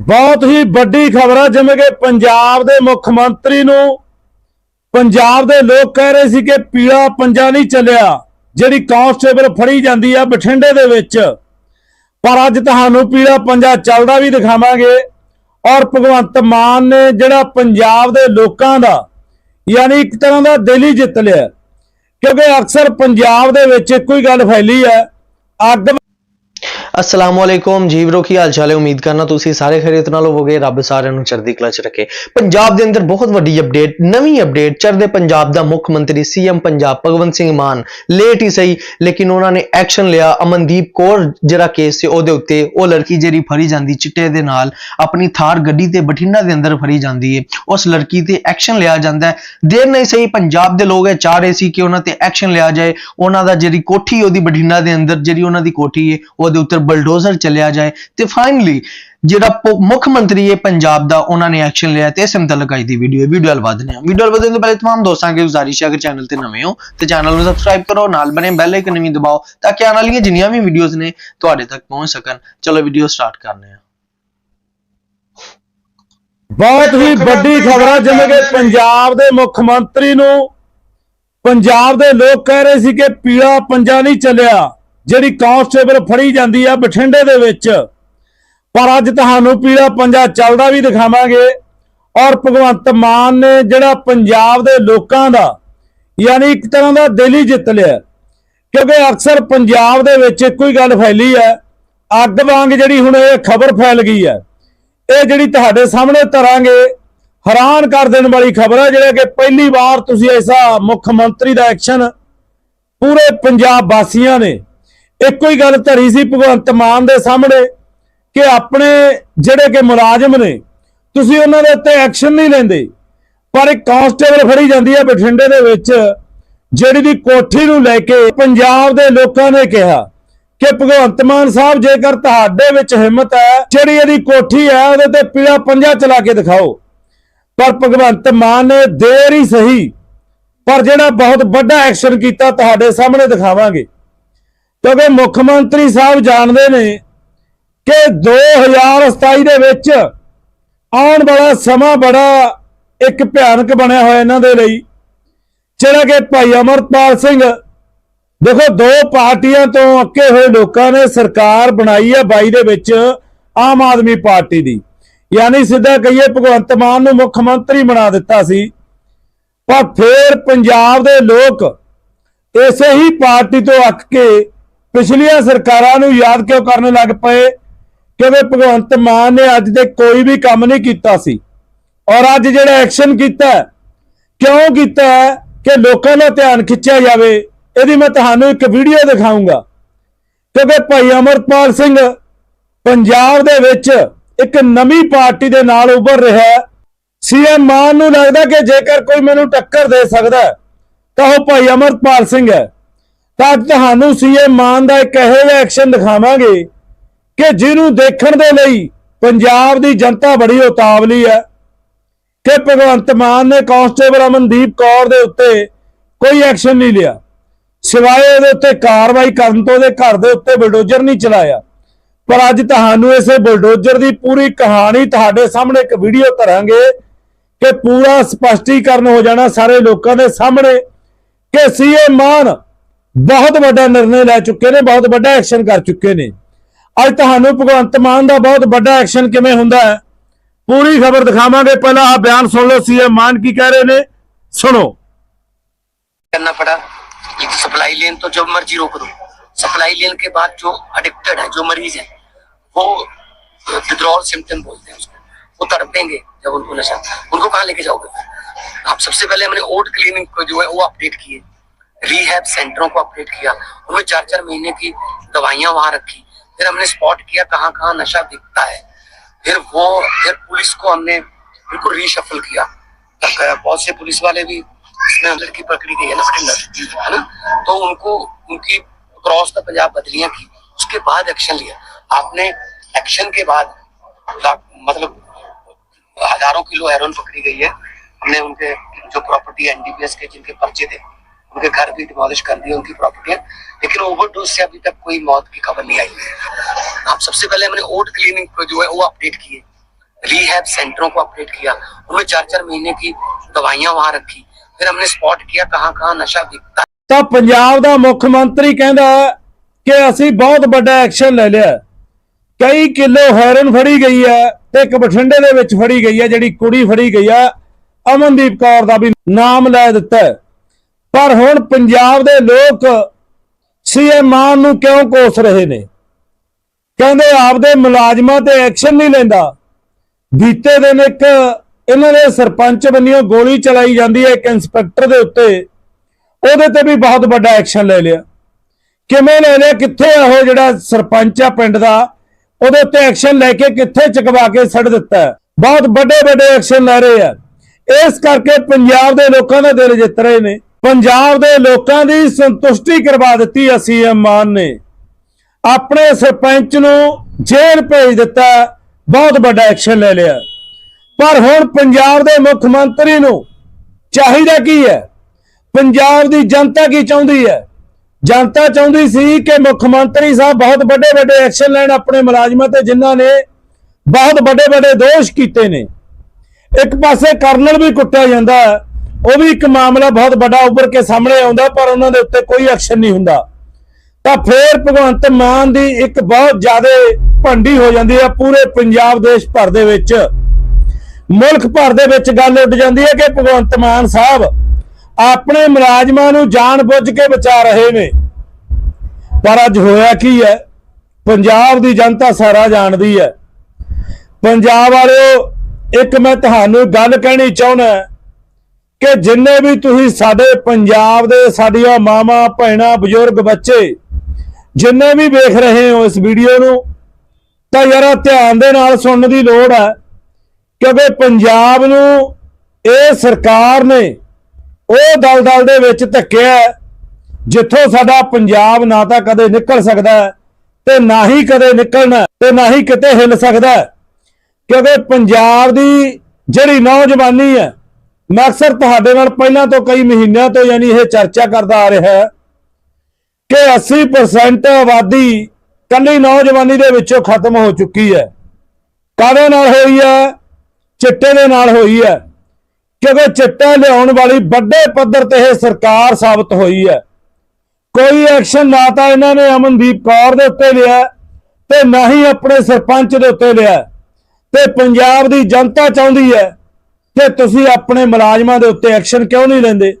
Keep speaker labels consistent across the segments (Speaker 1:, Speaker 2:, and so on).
Speaker 1: ਬਹੁਤ ਹੀ ਵੱਡੀ ਖਬਰ ਹੈ ਜਿਵੇਂ ਕਿ ਪੰਜਾਬ ਦੇ ਮੁੱਖ ਮੰਤਰੀ ਨੂੰ ਪੰਜਾਬ ਦੇ ਲੋਕ ਕਹਿ ਰਹੇ ਸੀ ਕਿ ਪੀਲਾ ਪੰਜਾ ਨਹੀਂ ਚੱਲਿਆ, ਜਿਹੜੀ ਕਾਂਸਟੇਬਲ ਫੜੀ ਜਾਂਦੀ ਆ ਬਠਿੰਡੇ ਦੇ ਵਿੱਚ। ਪਰ ਅੱਜ ਤੁਹਾਨੂੰ ਪੀਲਾ ਪੰਜਾ ਚੱਲਦਾ ਵੀ ਦਿਖਾਵਾਂਗੇ ਔਰ ਭਗਵੰਤ ਮਾਨ ਨੇ ਜਿਹੜਾ ਪੰਜਾਬ ਦੇ ਲੋਕਾਂ ਦਾ, ਯਾਨੀ ਇੱਕ ਤਰ੍ਹਾਂ ਦਾ ਦਿਲ ਹੀ ਜਿੱਤ ਲਿਆ। ਕਿਉਂਕਿ ਅਕਸਰ ਪੰਜਾਬ ਦੇ ਵਿੱਚ ਇੱਕੋ ਹੀ ਗੱਲ ਫੈਲੀ ਹੈ ਅੱਗ
Speaker 2: ਅਸਲਾਮ ਵਾਲੇਕੁਮ ਜੀ ਵੀਰੋ ਕੀ ਹਾਲ ਚਾਲ ਹੈ? ਉਮੀਦ ਕਰਨਾ ਤੁਸੀਂ ਸਾਰੇ ਖੈਰੀਅਤ ਨਾਲ ਹੋਵੋਗੇ। ਰੱਬ ਸਾਰਿਆਂ ਨੂੰ ਚੜ੍ਹਦੀ ਕਲਾ ਚ ਰੱਖੇ। ਪੰਜਾਬ ਦੇ ਅੰਦਰ ਬਹੁਤ ਵੱਡੀ ਅਪਡੇਟ ਨਵੀਂ ਅਪਡੇਟ ਚੜ੍ਹਦੇ ਪੰਜਾਬ ਦਾ ਮੁੱਖ ਮੰਤਰੀ ਸੀਐਮ ਪੰਜਾਬ ਭਗਵੰਤ ਸਿੰਘ ਮਾਨ। ਲੇਟ ਹੀ ਸਹੀ, ਲੇਕਿਨ ਉਹਨਾਂ ਨੇ ਐਕਸ਼ਨ ਲਿਆ ਅਮਨਦੀਪ ਕੌਰ ਜਿਹੜਾ ਕੇਸ ਸੀ, ਉਹਦੇ ਉੱਤੇ। ਉਹ ਲੜਕੀ ਜਿਹੜੀ ਫੜੀ ਜਾਂਦੀ ਚਿੱਟੇ ਦੇ ਨਾਲ, ਆਪਣੀ ਥਾਰ ਗੱਡੀ ਤੇ ਬਠਿੰਡਾ ਦੇ ਅੰਦਰ ਫੜੀ ਜਾਂਦੀ ਹੈ ਉਸ ਲੜਕੀ ਤੇ ਐਕਸ਼ਨ ਲਿਆ ਜਾਂਦਾ ਹੈ। ਦੇਰ ਨਹੀਂ ਸਹੀ, ਪੰਜਾਬ ਦੇ ਲੋਕ ਇਹ ਚਾਹ ਰਹੇ ਸੀ ਕਿ ਉਹਨਾਂ ਤੇ ਐਕਸ਼ਨ ਲਿਆ ਜਾਏ। ਉਹਨਾਂ ਦਾ ਜਿਹੜੀ ਕੋਠੀ, ਉਹਦੀ ਬਠਿੰਡਾ ਦੇ ਅੰਦਰ ਜਿਹੜੀ ਉਹਨਾਂ ਦੀ ਕੋਠੀ ਹੈ ਉਹਦੇ ਉੱਤੇ ਬਲਡੋਜ਼ਰ ਚੱਲਿਆ ਜਾਏ ਤੇ ਫਾਈਨਲੀ ਜਿਹੜਾ ਪ- ਮੁੱਖ ਮੰਤਰੀ ਹੈ ਪੰਜਾਬ ਦਾ ਉਹਨਾਂ ਨੇ ਐਕਸ਼ਨ ਲਿਆ ਤੇ ਇਸ ਮੁਤਲਕ ਅੱਜ ਦੀ ਵੀਡੀਓ ਹੈ ਵੀਡੀਓ ਵਧਨੇ ਆ ਵੀਡੀਓ ਵਧਣ ਤੋਂ ਪਹਿਲੇ तमाम ਦੋਸਤਾਂ ਅੱਗੇ ਗੁਜ਼ਾਰਿਸ਼ ਹੈ ਕਿ ਚੈਨਲ ਤੇ ਨਵੇਂ ਹੋ ਤੇ ਚੈਨਲ ਨੂੰ ਸਬਸਕ੍ਰਾਈਬ ਕਰੋ ਨਾਲ ਬਣੇ ਬੈਲ ਆਈਕਨ ਵੀ ਦਬਾਓ ਤਾਂ ਕਿ ਆਉਣ ਵਾਲੀਆਂ ਜਿੰਨੀਆਂ ਵੀ ਵੀਡੀਓਜ਼ ਨੇ ਤੁਹਾਡੇ ਤੱਕ ਪਹੁੰਚ ਸਕਣ ਚਲੋ ਵੀਡੀਓ ਸਟਾਰਟ ਕਰਨੇ ਆ
Speaker 1: ਬਹੁਤ ਹੀ ਵੱਡੀ ਖਬਰ ਹੈ ਜਿਵੇਂ ਕਿ ਪੰਜਾਬ ਦੇ ਮੁੱਖ ਮੰਤਰੀ ਨੂੰ ਪੰਜਾਬ ਦੇ ਲੋਕ ਕਹਿ ਰਹੇ ਸੀ ਕਿ ਪੀਲਾ ਪੰਜਾ ਨਹੀਂ ਚੱਲਿਆ ਜਿਹੜੀ ਕਾਂਸਟੇਬਲ ਫੜੀ ਜਾਂਦੀ ਆ ਬਠਿੰਡੇ ਦੇ ਵਿੱਚ। ਪਰ ਅੱਜ ਤੁਹਾਨੂੰ ਪੀੜਾ ਪੰਜਾ ਚੱਲਦਾ ਵੀ ਦਿਖਾਵਾਂਗੇ ਔਰ ਭਗਵੰਤ ਮਾਨ ਨੇ ਜਿਹੜਾ ਪੰਜਾਬ ਦੇ ਲੋਕਾਂ ਦਾ ਯਾਨੀ ਇੱਕ ਤਰ੍ਹਾਂ ਦਾ ਦਿਲ ਹੀ ਜਿੱਤ ਲਿਆ ਕਿਉਂਕਿ ਅਕਸਰ ਪੰਜਾਬ ਦੇ ਵਿੱਚ ਇੱਕੋ ਹੀ ਗੱਲ ਫੈਲੀ ਹੈ, ਅੱਗ ਵਾਂਗ ਜਿਹੜੀ ਹੁਣ ਇਹ ਖਬਰ ਫੈਲ ਗਈ ਹੈ। ਇਹ ਜਿਹੜੀ ਤੁਹਾਡੇ ਸਾਹਮਣੇ ਧਰਾਂਗੇ, ਹੈਰਾਨ ਕਰ ਦੇਣ ਵਾਲੀ ਖਬਰ ਹੈ, ਜਿਹੜਾ ਕਿ ਪਹਿਲੀ ਵਾਰ ਤੁਸੀਂ ਐਸਾ ਮੁੱਖ ਮੰਤਰੀ ਦਾ ਐਕਸ਼ਨ ਪੂਰੇ ਪੰਜਾਬ ਵਾਸੀਆਂ ਨੇ ਇੱਕੋ ਹੀ ਗੱਲ ਧਰੀ ਸੀ ਭਗਵੰਤ ਮਾਨ ਦੇ ਸਾਹਮਣੇ ਕਿ ਆਪਣੇ ਜਿਹੜੇ ਕਿ ਮੁਲਾਜ਼ਮ ਨੇ, ਤੁਸੀਂ ਉਹਨਾਂ ਦੇ ਉੱਤੇ ਐਕਸ਼ਨ ਨਹੀਂ ਲੈਂਦੇ। ਪਰ ਇੱਕ ਕਾਂਸਟੇਬਲ ਫੜੀ ਜਾਂਦੀ ਹੈ ਬਠਿੰਡੇ ਦੇ ਵਿੱਚ, ਜਿਹੜੀ ਦੀ ਕੋਠੀ ਨੂੰ ਲੈ ਕੇ ਪੰਜਾਬ ਦੇ ਲੋਕਾਂ ਨੇ ਕਿਹਾ ਕਿ ਭਗਵੰਤ ਮਾਨ ਸਾਹਿਬ, ਜੇਕਰ ਤੁਹਾਡੇ ਵਿੱਚ ਹਿੰਮਤ ਹੈ, ਜਿਹੜੀ ਇਹਦੀ ਕੋਠੀ ਹੈ, ਉਹਦੇ ਤੇ ਪੀਲਾ ਪੰਜਾ ਚਲਾ ਕੇ ਦਿਖਾਓ। ਪਰ ਭਗਵੰਤ ਮਾਨ ਨੇ ਦੇਰ ਹੀ ਸਹੀ, ਪਰ ਜਿਹੜਾ ਬਹੁਤ ਵੱਡਾ ਐਕਸ਼ਨ ਕੀਤਾ, ਤੁਹਾਡੇ ਸਾਹਮਣੇ ਦਿਖਾਵਾਂਗੇ। ਕਿਉਂਕਿ ਮੁੱਖ ਮੰਤਰੀ ਸਾਹਿਬ ਜਾਣਦੇ ਨੇ ਕਿ 2027 ਦੇ ਵਿੱਚ ਆਉਣ ਵਾਲਾ ਸਮਾਂ ਬੜਾ ਇੱਕ ਭਿਆਨਕ ਬਣਿਆ ਹੋਇਆ ਇਹਨਾਂ ਦੇ ਲਈ, ਜਿਹੜਾ ਕਿ ਭਾਈ ਅਮਰਪਾਲ ਸਿੰਘ, ਦੇਖੋ ਦੋ ਪਾਰਟੀਆਂ ਤੋਂ ਅੱਕੇ ਹੋਏ ਲੋਕਾਂ ਨੇ ਸਰਕਾਰ ਬਣਾਈ ਹੈ 22 ਦੇ ਵਿੱਚ ਆਮ ਆਦਮੀ ਪਾਰਟੀ ਦੀ। ਯਾਨੀ ਸਿੱਧਾ ਕਹੀਏ ਭਗਵੰਤ ਮਾਨ ਨੂੰ ਮੁੱਖ ਮੰਤਰੀ ਬਣਾ ਦਿੱਤਾ ਸੀ। ਪਰ ਫੇਰ ਪੰਜਾਬ ਦੇ ਲੋਕ ਇਸੇ ਹੀ ਪਾਰਟੀ ਤੋਂ ਅੱਕ ਕੇ ਪਿਛਲੀਆਂ ਸਰਕਾਰਾਂ ਨੂੰ ਯਾਦ ਕਿਉਂ ਕਰਨ ਲੱਗ ਪਏ ਕਿਵੇਂ ਭਗਵੰਤ ਮਾਨ ਨੇ ਅੱਜ ਦੇ ਕੋਈ ਵੀ ਕੰਮ ਨਹੀਂ ਕੀਤਾ ਸੀ? ਔਰ ਅੱਜ ਜਿਹੜਾ ਐਕਸ਼ਨ ਕੀਤਾ ਕਿਉਂ ਕੀਤਾ ਹੈ ਕਿ ਲੋਕਾਂ ਦਾ ਧਿਆਨ ਖਿੱਚਿਆ ਜਾਵੇ? ਇਹਦੀ ਮੈਂ ਤੁਹਾਨੂੰ ਇੱਕ ਵੀਡੀਓ ਦਿਖਾਊਂਗਾ ਕਿਉਂਕਿ ਭਾਈ ਅਮਰਪਾਲ ਸਿੰਘ ਪੰਜਾਬ ਦੇ ਵਿੱਚ ਇੱਕ ਨਵੀਂ ਪਾਰਟੀ ਦੇ ਨਾਲ ਉੱਭਰ ਰਿਹਾ ਹੈ। ਸੀਐਮ ਮਾਨ ਨੂੰ ਲੱਗਦਾ ਕਿ ਜੇਕਰ ਕੋਈ ਮੈਨੂੰ ਟੱਕਰ ਦੇ ਸਕਦਾ ਤਾਂ ਉਹ ਭਾਈ ਅਮਰਪਾਲ ਸਿੰਘ ਹੈ। ਤਾਂ ਅੱਜ ਤੁਹਾਨੂੰ ਸੀਐਮ ਮਾਨ ਦਾ ਇੱਕ ਇਹੋ ਜਿਹਾ ਐਕਸ਼ਨ ਦਿਖਾਵਾਂਗੇ ਕਿ ਜਿਹਨੂੰ ਦੇਖਣ ਦੇ ਲਈ ਪੰਜਾਬ ਦੀ ਜਨਤਾ ਬੜੀ ਉਤਾਵਲੀ ਹੈ ਕਿ ਭਗਵੰਤ ਮਾਨ ਨੇ ਕਾਂਸਟੇਬਲ ਅਮਨਦੀਪ ਕੌਰ ਦੇ ਉੱਤੇ ਕੋਈ ਐਕਸ਼ਨ ਨਹੀਂ ਲਿਆ। ਸਿਵਾਏ ਉਹਦੇ ਉੱਤੇ ਕਾਰਵਾਈ ਕਰਨ ਤੋਂ ਉਹਦੇ ਘਰ ਦੇ ਉੱਤੇ ਬਲਡੋਜ਼ਰ ਨਹੀਂ ਚਲਾਇਆ। ਪਰ ਅੱਜ ਤੁਹਾਨੂੰ ਇਸੇ ਬਲਡੋਜ਼ਰ ਦੀ ਪੂਰੀ ਕਹਾਣੀ ਤੁਹਾਡੇ ਸਾਹਮਣੇ ਇੱਕ ਵੀਡੀਓ ਧਰਾਂਗੇ ਕਿ ਪੂਰਾ ਸਪਸ਼ਟੀਕਰਨ ਹੋ ਜਾਣਾ ਸਾਰੇ ਲੋਕਾਂ ਦੇ ਸਾਹਮਣੇ ਕਿ ਸੀਐਮ ਮਾਨ ਬਹੁਤ ਵੱਡਾ ਨਿਰਣੇ ਲੈ ਚੁੱਕੇ ਨੇ ਬਹੁਤ ਵੱਡਾ ਐਕਸ਼ਨ ਕਰ ਚੁੱਕੇ ਨੇ ਅੱਜ ਤੁਹਾਨੂੰ ਭਗਵੰਤ ਮਾਨ ਦਾ ਬਹੁਤ ਵੱਡਾ ਐਕਸ਼ਨ ਕਿਵੇਂ ਹੁੰਦਾ ਹੈ ਪੂਰੀ ਖਬਰ ਦਿਖਾਵਾਂਗੇ ਪਹਿਲਾਂ ਆ ਬਿਆਨ ਸੁਣ ਲਓ ਸੀਐਮ ਮਾਨ ਕੀ ਕਹਿ ਰਹੇ ਨੇ ਸੁਣੋ
Speaker 3: करना पड़ा ये सप्लाई लेन तो जब मर्जी रोक दो सप्लाई लेन के बाद जो अडिक्टेड है जो मरीज है वो विद्रॉल सिम्टम बोलते हैं उसको वो तड़पेंगे जब उनको नशा उनको कहाँ लेके जाओगे फिर आप सबसे पहले हमने ओल्ड क्लिनिक को जो है वो अपडेट किए रिहैब सेंटरों को अपडेट किया। उनमें चार चार महीने की दवाइयाँ वहाँ रखी। फिर हमने स्पॉट किया कहाँ कहाँ नशा दिखता है। फिर वो, फिर पुलिस को हमने बिल्कुल रीशफल किया। बहुत से पुलिस वाले भी इसमें लड़की पकड़ी गई है ना है ना? तो उनको, उनकी क्रॉस द पंजाब बदलियाँ की। उसके बाद एक्शन लिया। आपने एक्शन के बाद मतलब हज़ारों किलो हेरोइन पकड़ी गई है। हमने उनके जो प्रॉपर्टी एनडीपीएस के, जिनके पर्चे थे उनके घर भी डिमोलिश कर दिए उनकी प्रॉपर्टियां लेकिन ओवरडोज से अभी तक कोई मौत की खबर नहीं आई आप सबसे पहले हमने ओट क्लिनिक को जो है वो अपडेट किए रिहैब सेंटरों को अपडेट किया उनमें चार चार महीने की दवाइयां वहां रखी फिर हमने स्पॉट किया कहाँ कहाँ नशा बिकता है
Speaker 1: ਤਾਂ ਪੰਜਾਬ ਦਾ ਮੁੱਖ ਮੰਤਰੀ ਕਹਿੰਦਾ ਕਿ ਅਸੀਂ ਬਹੁਤ ਵੱਡਾ ਐਕਸ਼ਨ ਲੈ ਲਿਆ ਕਈ ਕਿਲੋ ਹੈਰਨ ਫੜੀ ਗਈ ਹੈ ਤੇ ਇੱਕ ਬਠਿੰਡੇ ਦੇ ਵਿੱਚ ਫੜੀ ਗਈ ਹੈ ਜਿਹੜੀ ਕੁੜੀ ਫੜੀ ਗਈ ਹੈ ਅਮਨਦੀਪ ਕੌਰ ਦਾ ਵੀ ਨਾਮ ਲੈ ਦਿੱਤਾ ਹੈ। ਪਰ ਹੁਣ ਪੰਜਾਬ ਦੇ ਲੋਕ ਸੀਐਮ ਮਾਨ ਨੂੰ ਕਿਉਂ ਕੋਸ ਰਹੇ ਨੇ? ਕਹਿੰਦੇ ਆਪਦੇ ਮੁਲਾਜ਼ਮਾਂ ਤੇ ਐਕਸ਼ਨ ਨਹੀਂ ਲੈਂਦਾ। ਬੀਤੇ ਦਿਨ ਇੱਕ ਇਹਨਾਂ ਦੇ ਸਰਪੰਚ ਬੰਨਿਓ ਗੋਲੀ ਚਲਾਈ ਜਾਂਦੀ ਹੈ ਇੱਕ ਇੰਸਪੈਕਟਰ ਦੇ ਉੱਤੇ। ਉਹਦੇ ਤੇ ਵੀ ਬਹੁਤ ਵੱਡਾ ਐਕਸ਼ਨ ਲੈ ਲਿਆ। ਕਿਵੇਂ ਲੈ ਲਿਆ? ਕਿੱਥੇ ਉਹ ਜਿਹੜਾ ਸਰਪੰਚ ਆ ਪਿੰਡ ਦਾ? ਉਹਦੇ ਉੱਤੇ ਐਕਸ਼ਨ ਲੈ ਕੇ ਕਿੱਥੇ ਚਕਵਾ ਕੇ ਛੱਡ ਦਿੱਤਾ? ਬਹੁਤ ਵੱਡੇ ਵੱਡੇ ਐਕਸ਼ਨ ਲੈ ਰਹੇ ਆ। ਇਸ ਕਰਕੇ ਪੰਜਾਬ ਦੇ ਲੋਕਾਂ ਦਾ ਦਿਲ ਜਿੱਤ ਰਹੇ ਨੇ। ਪੰਜਾਬ ਦੇ ਲੋਕਾਂ ਦੀ ਸੰਤੁਸ਼ਟੀ ਕਰਵਾ ਦਿੱਤੀ ਆ ਸੀਐਮ ਮਾਨ ਨੇ। ਆਪਣੇ ਸਰਪੰਚ ਨੂੰ ਜੇਲ੍ਹ ਭੇਜ ਦਿੱਤਾ ਬਹੁਤ ਵੱਡਾ ਐਕਸ਼ਨ ਲੈ ਲਿਆ। ਪਰ ਹੁਣ ਪੰਜਾਬ ਦੇ ਮੁੱਖ ਮੰਤਰੀ ਨੂੰ ਚਾਹੀਦਾ ਕੀ ਹੈ? ਪੰਜਾਬ ਦੀ ਜਨਤਾ ਕੀ ਚਾਹੁੰਦੀ ਹੈ? ਜਨਤਾ ਚਾਹੁੰਦੀ ਸੀ ਕਿ ਮੁੱਖ ਮੰਤਰੀ ਸਾਹਿਬ ਬਹੁਤ ਵੱਡੇ ਵੱਡੇ ਐਕਸ਼ਨ ਲੈਣ ਆਪਣੇ ਮੁਲਾਜ਼ਮਾਂ ਤੇ ਜਿਨ੍ਹਾਂ ਨੇ ਬਹੁਤ ਵੱਡੇ ਵੱਡੇ ਦੋਸ਼ ਕੀਤੇ ਨੇ। ਇੱਕ ਪਾਸੇ ਕਰਨਲ ਵੀ ਕੁੱਟਿਆ ਜਾਂਦਾ ਹੈ, ਉਹ ਵੀ ਇੱਕ ਮਾਮਲਾ ਬਹੁਤ ਵੱਡਾ ਉੱਭਰ ਕੇ ਸਾਹਮਣੇ ਆਉਂਦਾ, ਪਰ ਉਹਨਾਂ ਦੇ ਉੱਤੇ ਕੋਈ ਐਕਸ਼ਨ ਨਹੀਂ ਹੁੰਦਾ। ਤਾਂ ਫੇਰ ਭਗਵੰਤ ਮਾਨ ਦੀ ਇੱਕ ਬਹੁਤ ਜ਼ਿਆਦਾ ਭੰਡੀ ਹੋ ਜਾਂਦੀ ਹੈ ਪੂਰੇ ਪੰਜਾਬ ਦੇਸ਼ ਭਰ ਦੇ ਵਿੱਚ। ਮੁਲਕ ਭਰ ਦੇ ਵਿੱਚ ਗੱਲ ਉੱਡ ਜਾਂਦੀ ਹੈ ਕਿ ਭਗਵੰਤ ਮਾਨ ਸਾਹਿਬ ਆਪਣੇ ਮੁਲਾਜ਼ਮਾਂ ਨੂੰ ਜਾਣ ਬੁੱਝ ਕੇ ਬਚਾ ਰਹੇ ਨੇ। ਪਰ ਅੱਜ ਹੋਇਆ ਕੀ ਹੈ? ਪੰਜਾਬ ਦੀ ਜਨਤਾ ਸਾਰਾ ਜਾਣਦੀ ਹੈ। ਪੰਜਾਬ ਵਾਲਿਓ, ਇੱਕ ਮੈਂ ਤੁਹਾਨੂੰ ਗੱਲ ਕਹਿਣੀ ਚਾਹੁੰਦਾ ਕਿ ਜਿੰਨੇ ਵੀ ਤੁਸੀਂ ਸਾਡੇ ਪੰਜਾਬ ਦੇ ਸਾਡੀਆਂ ਮਾਵਾਂ ਭੈਣਾਂ ਬਜ਼ੁਰਗ ਬੱਚੇ ਜਿੰਨੇ ਵੀ ਵੇਖ ਰਹੇ ਹੋ ਇਸ ਵੀਡੀਓ ਨੂੰ ਤਾਂ ਯਾਰਾ ਧਿਆਨ ਦੇ ਨਾਲ ਸੁਣਨ ਦੀ ਲੋੜ ਹੈ ਕਿਉਂਕਿ ਪੰਜਾਬ ਨੂੰ ਇਹ ਸਰਕਾਰ ਨੇ ਉਹ ਦਲਦਲ ਦੇ ਵਿੱਚ ਧੱਕਿਆ ਜਿੱਥੋਂ ਸਾਡਾ ਪੰਜਾਬ ਨਾ ਤਾਂ ਕਦੇ ਨਿਕਲ ਸਕਦਾ ਹੈ, ਤੇ ਨਾ ਹੀ ਕਦੇ ਨਿਕਲਣਾ ਹੈ, ਤੇ ਨਾ ਹੀ ਕਿਤੇ ਹਿੱਲ ਸਕਦਾ ਕਿਉਂਕਿ ਪੰਜਾਬ ਦੀ ਜਿਹੜੀ ਨੌਜਵਾਨੀ ਹੈ ਮੈਂ ਅਕਸਰ ਤੁਹਾਡੇ ਨਾਲ ਪਹਿਲਾਂ ਤੋਂ ਕਈ ਮਹੀਨਿਆਂ ਤੋਂ ਯਾਨੀ ਇਹ ਚਰਚਾ ਕਰਦਾ ਆ ਰਿਹਾ ਹੈ ਕਿ 80% ਆਬਾਦੀ ਕੱਲੀ ਨੌਜਵਾਨੀ ਦੇ ਵਿੱਚੋਂ ਖਤਮ ਹੋ ਚੁੱਕੀ ਹੈ। ਕਾਹਦੇ ਨਾਲ ਹੋਈ ਹੈ? ਚਿੱਟੇ ਦੇ ਨਾਲ ਹੋਈ ਹੈ। ਕਿਉਂਕਿ ਚਿੱਟਾ ਲਿਆਉਣ ਵਾਲੀ ਵੱਡੇ ਪੱਧਰ ਤੇ ਇਹ ਸਰਕਾਰ ਸਾਬਤ ਹੋਈ ਹੈ। ਕੋਈ ਐਕਸ਼ਨ ਨਾ ਤਾਂ ਇਹਨਾਂ ਨੇ ਅਮਨਦੀਪ ਕੌਰ ਦੇ ਉੱਤੇ ਲਿਆ ਤੇ ਨਾ ਹੀ ਆਪਣੇ ਸਰਪੰਚ ਦੇ ਉੱਤੇ ਲਿਆ। ਤੇ ਪੰਜਾਬ ਦੀ ਜਨਤਾ ਚਾਹੁੰਦੀ ਹੈ ਕਿ ਤੁਸੀਂ ਆਪਣੇ ਮੁਲਾਜ਼ਮਾਂ ਦੇ ਉੱਤੇ ਐਕਸ਼ਨ ਕਿਉਂ ਨਹੀਂ ਲੈਂਦੇ?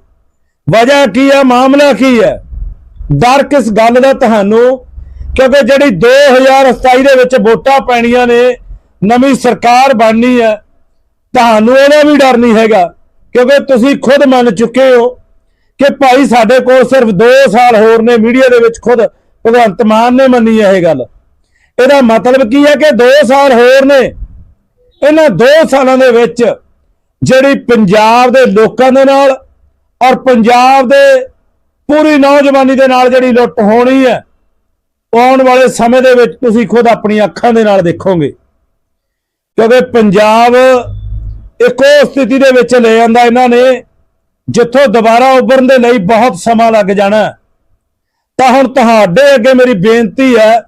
Speaker 1: ਵਜ੍ਹਾ ਕੀ ਹੈ, ਮਾਮਲਾ ਕੀ ਹੈ? ਡਰ ਕਿਸ ਗੱਲ ਦਾ ਤੁਹਾਨੂੰ ਕਿਉਂਕਿ ਜਿਹੜੀ 2027 ਦੇ ਵਿੱਚ ਵੋਟਾਂ ਪੈਣੀਆਂ ਨੇ, ਨਵੀਂ ਸਰਕਾਰ ਬਣਨੀ ਹੈ, ਤੁਹਾਨੂੰ ਇਹਦਾ ਵੀ ਡਰ ਨਹੀਂ ਹੈਗਾ। ਕਿਉਂਕਿ ਤੁਸੀਂ ਖੁਦ ਮੰਨ ਚੁੱਕੇ ਹੋ ਕਿ ਭਾਈ ਸਾਡੇ ਕੋਲ ਸਿਰਫ 2 ਸਾਲ ਹੋਰ ਨੇ, ਮੀਡੀਆ ਦੇ ਵਿੱਚ ਖੁਦ ਭਗਵੰਤ ਮਾਨ ਨੇ ਮੰਨੀ ਹੈ ਇਹ ਗੱਲ। ਇਹਦਾ ਮਤਲਬ ਕੀ ਹੈ ਕਿ 2 ਸਾਲ ਹੋਰ ਨੇ। ਇਹਨਾਂ 2 ਸਾਲਾਂ ਦੇ ਵਿੱਚ ਜਿਹੜੀ ਪੰਜਾਬ ਦੇ ਲੋਕਾਂ ਦੇ ਨਾਲ ਔਰ ਪੰਜਾਬ ਦੇ ਪੂਰੀ ਨੌਜਵਾਨੀ ਦੇ ਨਾਲ ਜਿਹੜੀ ਲੁੱਟ ਹੋਣੀ ਹੈ, ਆਉਣ ਵਾਲੇ ਸਮੇਂ ਦੇ ਵਿੱਚ ਤੁਸੀਂ ਖੁਦ ਆਪਣੀਆਂ ਅੱਖਾਂ ਦੇ ਨਾਲ ਦੇਖੋਗੇ। ਕਿਉਂਕਿ ਪੰਜਾਬ ਇੱਕ ਉਹ ਸਥਿਤੀ ਦੇ ਵਿੱਚ ਲੈ ਜਾਂਦਾ ਇਹਨਾਂ ਨੇ, ਜਿੱਥੋਂ ਦੁਬਾਰਾ ਉੱਭਰਨ ਦੇ ਲਈ ਬਹੁਤ ਸਮਾਂ ਲੱਗ ਜਾਣਾ। ਤਾਂ ਹੁਣ ਤੁਹਾਡੇ ਅੱਗੇ ਮੇਰੀ ਬੇਨਤੀ ਹੈ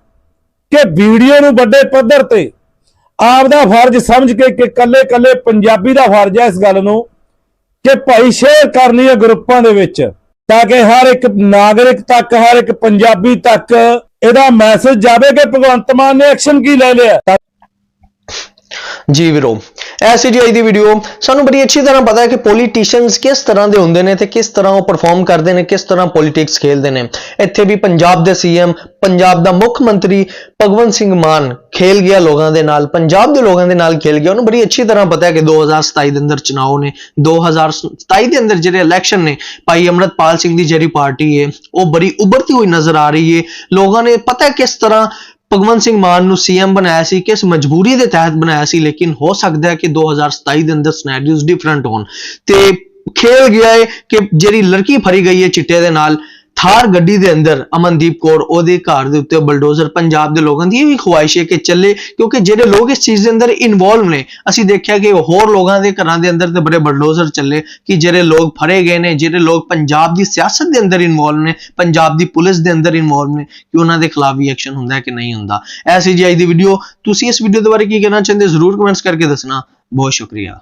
Speaker 1: ਕਿ ਵੀਡੀਓ ਨੂੰ ਵੱਡੇ ਪੱਧਰ ਤੇ ਆਪ ਦਾ ਫਰਜ਼ ਸਮਝ ਕੇ ਕਿ ਕੱਲੇ ਕੱਲੇ ਪੰਜਾਬੀ ਦਾ ਫਰਜ਼ ਹੈ ਇਸ ਗੱਲ ਨੂੰ ਕਿ ਭਾਈ ਸ਼ੇਅਰ ਕਰਨੀ ਹੈ ਗਰੁੱਪਾਂ ਦੇ ਵਿੱਚ, ਤਾਂ ਕਿ ਹਰ ਇੱਕ ਨਾਗਰਿਕ ਤੱਕ, ਹਰ ਇੱਕ ਪੰਜਾਬੀ ਤੱਕ ਇਹਦਾ ਮੈਸੇਜ ਜਾਵੇ ਕਿ ਭਗਵੰਤ ਮਾਨ ਨੇ ਐਕਸ਼ਨ ਕੀ ਲੈ ਲਿਆ।
Speaker 2: ਜੀ ਵੀਰੋ ਐਸੀ ਜੀ ਦੀ ਵੀਡੀਓ ਸਾਨੂੰ ਬੜੀ ਅੱਛੀ ਤਰ੍ਹਾਂ ਪਤਾ ਹੈ ਕਿ ਪੋਲੀਟੀਸ਼ੀਅਨਸ ਕਿਸ ਤਰ੍ਹਾਂ ਦੇ ਹੁੰਦੇ ਨੇ ਤੇ ਕਿਸ ਤਰ੍ਹਾਂ ਉਹ ਪਰਫਾਰਮ ਕਰਦੇ ਨੇ, ਕਿਸ ਤਰ੍ਹਾਂ ਪੋਲਿਟਿਕਸ ਖੇਲਦੇ ਨੇ। ਇੱਥੇ ਵੀ ਪੰਜਾਬ ਦੇ ਸੀਐਮ ਪੰਜਾਬ ਦਾ ਮੁੱਖ ਮੰਤਰੀ ਭਗਵੰਤ ਸਿੰਘ ਮਾਨ ਖੇਲ ਗਿਆ ਲੋਕਾਂ ਦੇ ਨਾਲ, ਪੰਜਾਬ ਦੇ ਲੋਕਾਂ ਦੇ ਨਾਲ ਖੇਲ ਗਿਆ। ਉਹਨੂੰ ਬੜੀ ਅੱਛੀ ਤਰ੍ਹਾਂ ਪਤਾ ਹੈ ਕਿ 2027 ਦੇ ਅੰਦਰ ਚੁਣਾਵ ਨੇ 2027 ਦੇ ਅੰਦਰ ਜਿਹੜੇ ਇਲੈਕਸ਼ਨ ਨੇ, ਭਾਈ ਅਮਰਤਪਾਲ ਸਿੰਘ ਦੀ ਜਿਹੜੀ ਪਾਰਟੀ ਹੈ ਉਹ ਬੜੀ ਉਭਰਤੀ ਹੋਈ ਨਜ਼ਰ ਆ ਰਹੀ ਹੈ ਲੋਕਾਂ ਨੇ ਪਤਾ ਹੈ ਕਿਸ ਤਰ੍ਹਾਂ ਭਗਵੰਤ ਸਿੰਘ ਮਾਨ ਨੂੰ ਸੀਐਮ ਬਣਾਇਆ ਸੀ ਕਿਸ ਮਜਬੂਰੀ ਦੇ ਤਹਿਤ ਬਣਾਇਆ ਸੀ, ਲੇਕਿਨ ਹੋ ਸਕਦਾ ਹੈ ਕਿ 2027 ਦੇ ਅੰਦਰ ਸਿਨੈਰੀਓਜ਼ ਡਿਫਰੈਂਟ ਹੋਣ। ਤੇ ਖੇਲ ਗਿਆ ਹੈ ਕਿ ਜਿਹੜੀ ਲੜਕੀ ਫੜੀ ਗਈ ਹੈ ਚਿੱਟੇ ਦੇ ਨਾਲ ਥਾਰ ਗੱਡੀ ਦੇ ਅੰਦਰ ਅਮਨਦੀਪ ਕੌਰ ਉਹਦੇ ਘਰ ਦੇ ਉੱਤੇ ਬਲਡੋਜ਼ਰ ਪੰਜਾਬ ਦੇ ਲੋਕਾਂ ਦੀ ਇਹ ਵੀ ਖੁਆਇਸ਼ ਹੈ ਕਿ ਚੱਲੇ, ਕਿਉਂਕਿ ਜਿਹੜੇ ਲੋਕ ਇਸ ਚੀਜ਼ ਦੇ ਅੰਦਰ ਇਨਵੋਲਵ ਨੇ, ਅਸੀਂ ਦੇਖਿਆ ਕਿ ਹੋਰ ਲੋਕਾਂ ਦੇ ਘਰਾਂ ਦੇ ਅੰਦਰ ਤੇ ਬੜੇ ਬਲਡੋਜ਼ਰ ਚੱਲੇ ਕਿ ਜਿਹੜੇ ਲੋਕ ਫੜੇ ਗਏ ਨੇ, ਜਿਹੜੇ ਲੋਕ ਪੰਜਾਬ ਦੀ ਸਿਆਸਤ ਦੇ ਅੰਦਰ ਇਨਵੋਲਵ ਨੇ, ਪੰਜਾਬ ਦੀ ਪੁਲਿਸ ਦੇ ਅੰਦਰ ਇਨਵੋਲਵ ਨੇ, ਕਿ ਉਹਨਾਂ ਦੇ ਖਿਲਾਫ ਵੀ ਐਕਸ਼ਨ ਹੁੰਦਾ ਕਿ ਨਹੀਂ ਹੁੰਦਾ। ਐਸੀ ਜੀ ਅੱਜ ਦੀ ਵੀਡੀਓ ਤੁਸੀਂ ਇਸ ਵੀਡੀਓ ਦੇ ਬਾਰੇ ਕੀ ਕਹਿਣਾ ਚਾਹੁੰਦੇ ਹੋ? ਜ਼ਰੂਰ ਕਮੈਂਟਸ ਕਰਕੇ ਦੱਸਣਾ। ਬਹੁਤ ਸ਼ੁਕਰੀਆ।